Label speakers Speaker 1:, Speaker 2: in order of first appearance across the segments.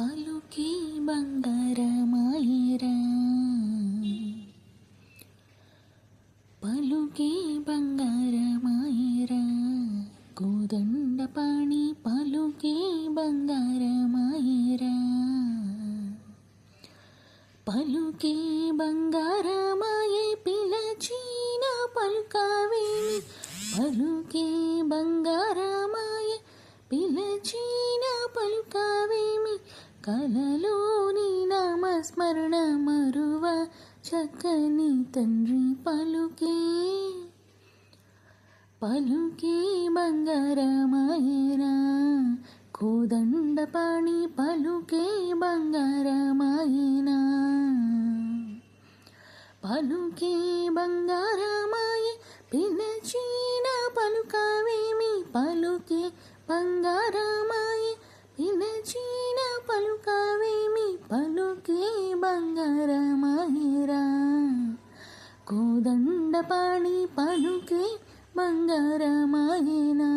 Speaker 1: పలుకి బంగారమాయిరా. పలుకి బంగారమాయిరా. కోదండ పాణి పలుకి బంగారమాయిరా. పలుకి బంగారమాయే పిలచిన పలుకావే. పలుకి బంగారా కలలోని నామస్మరణ మరువ చక్కని తండ్రి పలుకే. పలుకే బంగారమాయరా కోదండ పాణి పలుకే బంగారమాయనా. పలుకే బంగారమాయ పిలచిన పలుకావేమి పలుకే బంగారమాయ ఇలచిన పలుకావేమి పలుకే బంగారమహిరా. కోదండ పాణి పలుకే బంగారమాయనా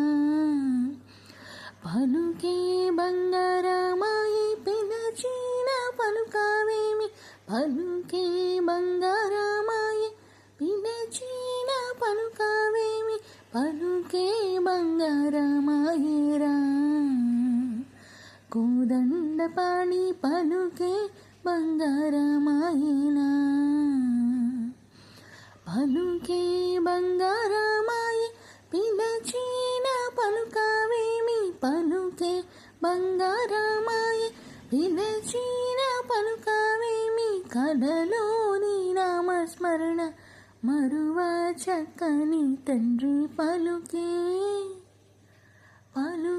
Speaker 1: పలుకే బంగారమాయి పిలచిన పలుకావేమి పలుకే బంగారమాయి పిలచిన పలుకావేమి పలుకే బంగారమాయిరా కోదండ పలుకే బంగారమాయినా. పలుకే బంగారమాయ పిలచిన పలుకావేమి పలుకే బంగారమాయ పిలచిన పలుకావేమి కడలోని నామస్మరణ మరువా చక్కని తండ్రి పలుకే. పలుకే